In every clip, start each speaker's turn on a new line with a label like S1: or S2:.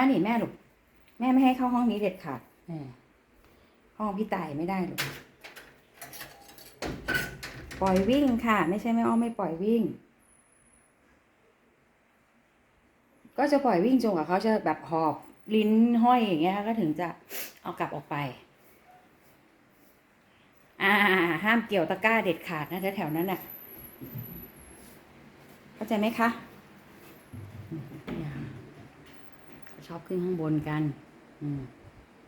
S1: ฟ้าหนีแม่ลูกแม่ไม่ให้เข้าห้องนี้เด็ดขาดเออห้องพี่ตายไม่ได้ลูกปล่อยวิ่งค่ะ ไม่ใช่แม่อ้อมไม่ปล่อยวิ่ง ก็จะปล่อยวิ่งจนกว่าเขาจะแบบหอบลิ้นห้อยอย่างเงี้ยก็ถึงจะเอากลับออกไป อ่า ห้ามเกี่ยวตะกร้าเด็ดขาดนะแถวๆนั้นน่ะเข้าใจไหมคะอืมอย่าเขา ชอบขึ้นข้างบนกันอืม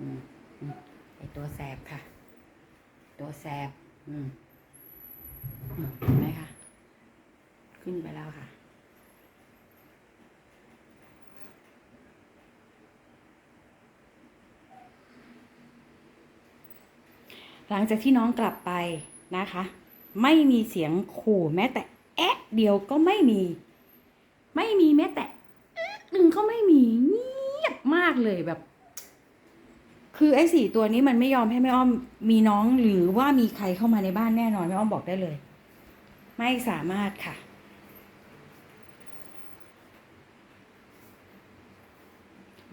S1: อืมอืมไอตัวแสบค่ะ ตัวแสบอืมอืมเห็นไหมคะ ขึ้นไปแล้วค่ะหลังจากที่น้องกลับไปนะคะ ไม่มีเสียงขู่แม้แต่แอะเดียวก็ไม่มี ไม่มีแม้แต่แอะหนึ่งก็ไม่มีเมากเลยแบบ คือไอ้สี่ตัวนี้มันไม่ยอมให้แม่อ้อมมีน้องหรือว่ามีใครเข้ามาในบ้านแน่นอนแม่อ้อมบอกได้เลย ไม่สามารถค่ะ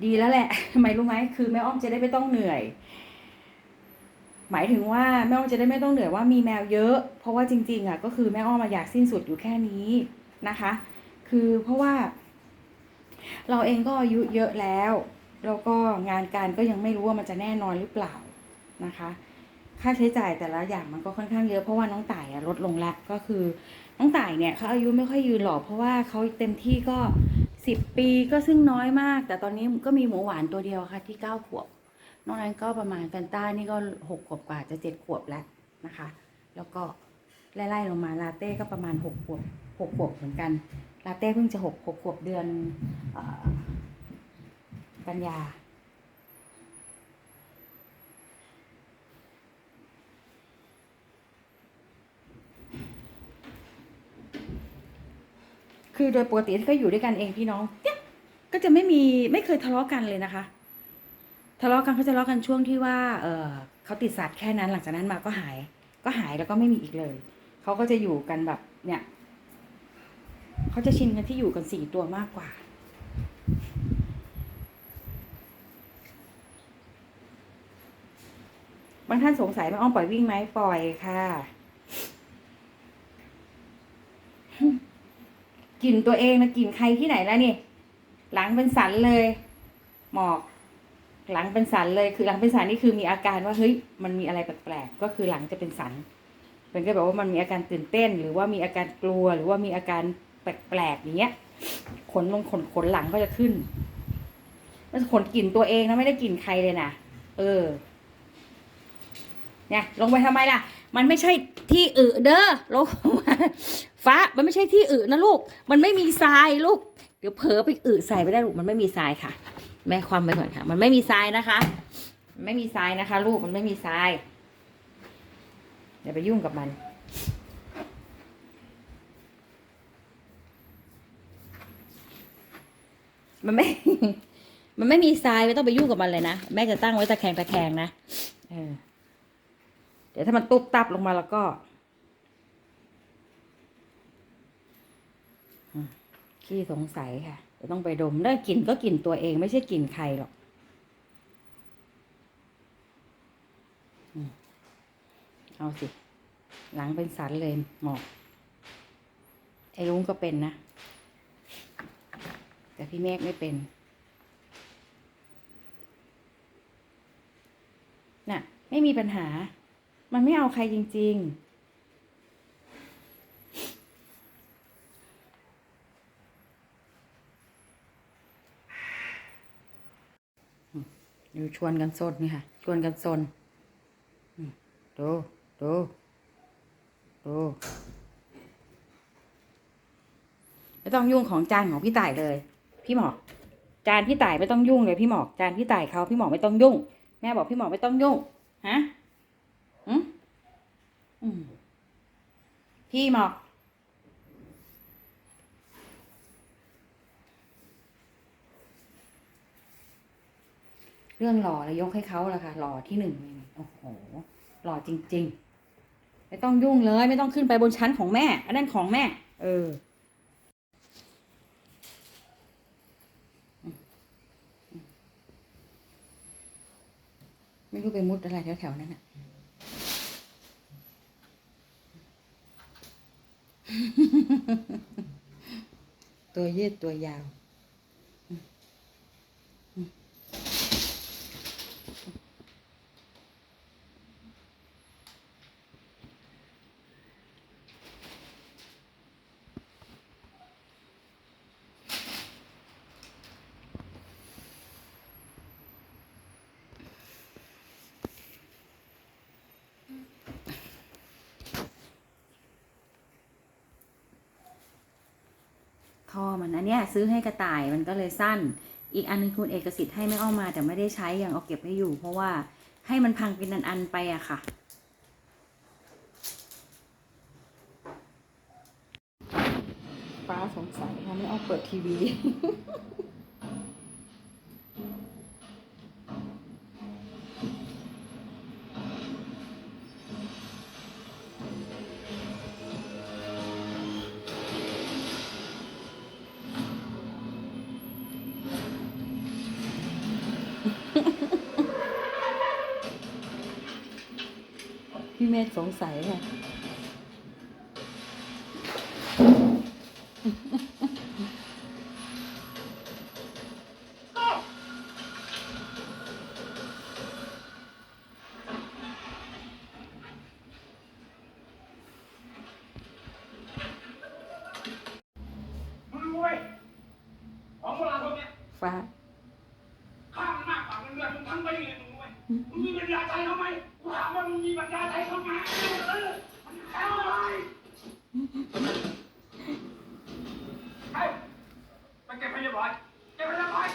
S1: ดีแล้วแหละทำไมรู้ไหมคือแม่อ้อมจะได้ไม่ต้องเหนื่อย หมายถึงว่าแม่อ้อมจะได้ไม่ต้องเหนื่อยว่ามีแมวเยอะ เพราะว่าจริง ๆ อะ ก็คือแม่อ้อมมาอยากสิ้นสุดอยู่แค่นี้นะคะ คือเพราะว่า เราเองก็อายุเยอะแล้ว แล้วก็งานการก็ยังไม่รู้ว่ามันจะแน่นอนหรือเปล่านะคะ ค่าใช้จ่ายแต่ละอย่างมันก็ค่อนข้างเยอะเพราะว่าน้องต่ายลดลงละก็คือน้องต่ายเนี่ยเขาอายุไม่ค่อยยืนหรอกเพราะว่าเขาเต็มที่ก็สิบปีก็ซึ่งน้อยมาก แต่ตอนนี้ก็มีหมูหวานตัวเดียวค่ะที่เก้าขวบนอกนั้นก็ประมาณแฟนต้านี่ก็หกขวบกว่าจะเจ็ดขวบแล้วนะคะ แล้วก็ไล่ๆลงมาลาเต้ก็ประมาณหกขวบหกขวบเหมือนกัน ลาเต้เพิ่งจะหกหกขวบเดือนอกันยา คือโดยปกติที่เขาอยู่ด้วยกันเองพี่น้องเนี่ยก็จะไม่มีไม่เคยทะเลาะกันเลยนะคะ ทะเลาะกันเขาจะทะเลาะกันช่วงที่ว่า เออเขาติดสัตว์แค่นั้นหลังจากนั้นมาก็หาย ก็หายแล้วก็ไม่มีอีกเลย เขาก็จะอยู่กันแบบเนี่ย เขาจะชินกันที่อยู่กันสี่ตัวมากกว่า บางท่านสงสัยแม่อ้อมปล่อยวิ่งไหมปล่อยค่ะกลิ่นตัวเองนะกลิ่นใครที่ไหนแล้วนี่ หลังเป็นสันเลย หมอก หลังเป็นสันเลย คือหลังเป็นสันนี่คือมีอาการว่าเฮ้ยมันมีอะไรแปลกๆก็คือหลังจะเป็นสันเป็นก็แบบว่ามันมีอาการตื่นเต้น หรือว่ามีอาการกลัวหรือว่ามีอาการ แปลกๆอย่างเงี้ยขนลงขนขนหลังก็จะขึ้นมันขนกลิ่นตัวเองนะไม่ได้กลิ่นใครเลยนะเออ เนี่ย ลงไปทำไมล่ะ มันไม่ใช่ที่อึเด้อลงมาฟ้ามันไม่ใช่ที่อึนะลูก มันไม่มีทรายลูก เดี๋ยวเผลอไปอึใส่ไปได้ลูกมันไม่มีทรายค่ะ แม่ความไปก่อนค่ะ มันไม่มีทรายนะคะไม่มีทรายนะคะ ลูกมันไม่มีทรายอย่าไปยุ่งกับมัน มันไม่ มันไม่มีทรายไม่ต้องไปยุ่งกับมันเลยนะ แม่จะตั้งไว้ตะแคงตะแคงนะเออเดี๋ยวถ้ามันตุ๊บตับลงมาแล้วก็ขี้สงสัยค่ะจะต้องไปดมได้กลิ่นก็กลิ่นตัวเองไม่ใช่กลิ่นใครหรอกเอาสิ หลังเป็นสันเลยหมอกไอ้ลุงก็เป็นนะ แต่พี่เมฆไม่เป็นน่ะไม่มีปัญหา มันไม่เอาใครจริง ๆอยู่ชวนกันซนนี่ค่ะ ชวนกันซนดูดูดูไม่ต้องยุ่งของจานของพี่ต่ายเลย พี่หมอกจานพี่ต่ายไม่ต้องยุ่งเลยพี่หมอกจานพี่ต่ายเขาพี่หมอกไม่ต้องยุ่ง แม่บอกพี่หมอกไม่ต้องยุ่งฮะอืมอืมพี่หมอกเรื่องหล่อแล้วยกให้เขาละค่ะหล่อที่หนึ่งโอ้โหหล่อจริง ๆ ไม่ต้องยุ่งเลย ไม่ต้องขึ้นไปบนชั้นของแม่ อันนั้นของแม่ เออ ไม่รู้ไปมุดอะไรแถวๆนั้นอะตัวยืดตัวยาว ท่อมันอันเนี้ยซื้อให้กระต่ายมันก็เลยสั้น อีกอันนึงคุณเอกสิทธิ์ให้ไม่เอามาแต่ไม่ได้ใช้ยังเอาเก็บให้อยู่ เพราะว่าให้มันพังเป็นอันๆไปอะค่ะฟ้าสงสัยค่ะไม่เอาเปิดทีวี พี่เมธสงสัยค่ะ
S2: มึงมีปัญญาใจเขาไหมกูถามว่ามึงมีปัญญาใจเขาไหมเออมันแค่อะไรไปไปเก็บให้เรียบร้อยเก็บให้เรียบร้อย